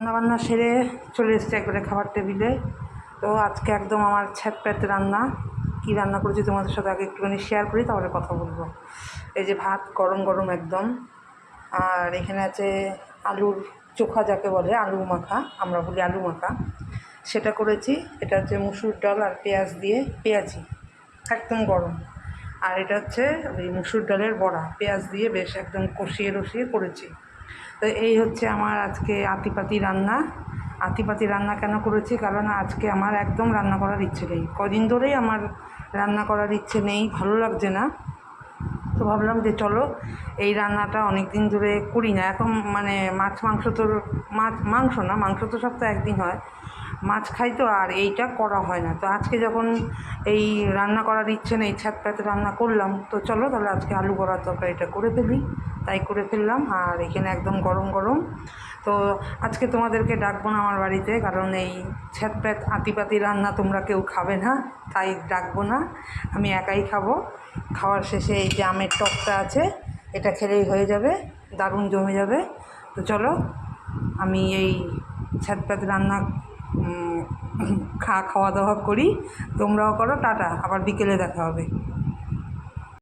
রান্নাবান্না সেরে চলে এসেছে একবারে খাবার টেবিলে। তো আজকে একদম আমার ছ্যাত প্যাত রান্না। কী রান্না করেছি তোমাদের সাথে আগে একটুখানি শেয়ার করি, তাহলে কথা বলব। এই যে ভাত গরম গরম একদম। আর এখানে আছে আলুর চোখা যাকে বলে, আলু মাখা, আমরা বলি আলু মাখা। সেটা করেছি, এটা হচ্ছে মুসুর ডাল আর পেঁয়াজ দিয়ে, পেঁয়াজি, একদম গরম। আর এটা হচ্ছে ওই মুসুর ডালের বড়া, পেঁয়াজ দিয়ে বেশ একদম কষিয়ে রসিয়ে করেছি। তো এই হচ্ছে আমার আজকে আতিপাতি রান্না। আতিপাতি রান্না কেন করেছি? কারণ আজকে আমার একদম রান্না করার ইচ্ছে নেই। কদিন ধরেই আমার রান্না করার ইচ্ছে নেই, ভালো লাগছে না। তো ভাবলাম যে চলো, এই রান্নাটা অনেক দিন ধরে করি না। এখন মানে মাছ, মাংস তো মাছ, মাংস না, মাংস তো সব তো একদিন হয়। মাছ খাই তো, আর এইটা করা হয় না। তো আজকে যখন এই রান্না করার ইচ্ছে নেই, ছাদ পাতে রান্না করলাম, তো চলো তাহলে আজকে আলু বড়ার তরকারিটা করে ফেলি। তাই করে ফেললাম, আর এখানে একদম গরম গরম। তো আজকে তোমাদেরকে ডাকবো না আমার বাড়িতে, কারণ এই ছ্যাত প্যাত আতিপাতি রান্না তোমরা কেউ খাবে না, তাই ডাকবো না। আমি একাই খাব। খাওয়ার শেষে এই যে আমের টকটা আছে, এটা খেলেই হয়ে যাবে, দারুণ জমে যাবে। তো চলো, আমি এই ছ্যাত প্যাত রান্না খা খাওয়া দাওয়া করি তোমরাও করো টাটা আবার বিকেলে দেখা হবে।